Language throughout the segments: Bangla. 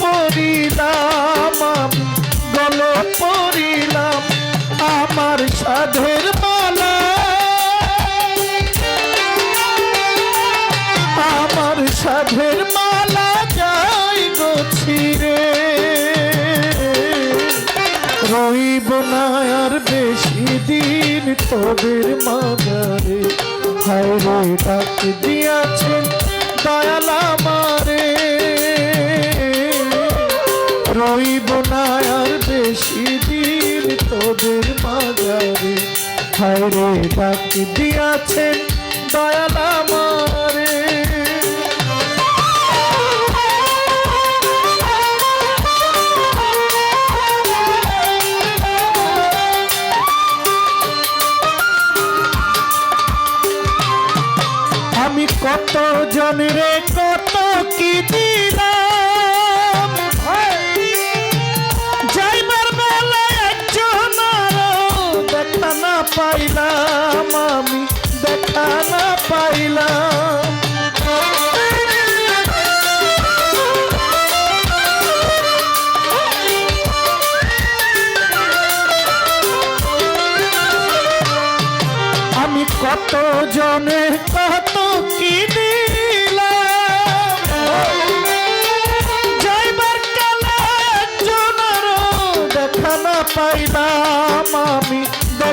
পড়িলাম, আমি গলে পড়িলাম আমার সাধের মালা। আমার সাধের মালা যাই গছিরে রইব না আর বেশি দিন তোদের মাজারে হায় রে ডাক দিয়াছেন দয়াল আমারে না আর বেশি দিন তোদের মাজারে হায় রে ডাক দিয়াছেন দয়াল আমি কত জনরে কত কি দিলাম? পাইলাম আমি দেখা না পাইলাম। আমি কত জনে কত কি দিলাম? দেখা না পাইলাম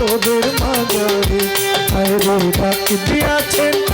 তোদের মাঝারে। হায় রে ডাক দিয়াছেন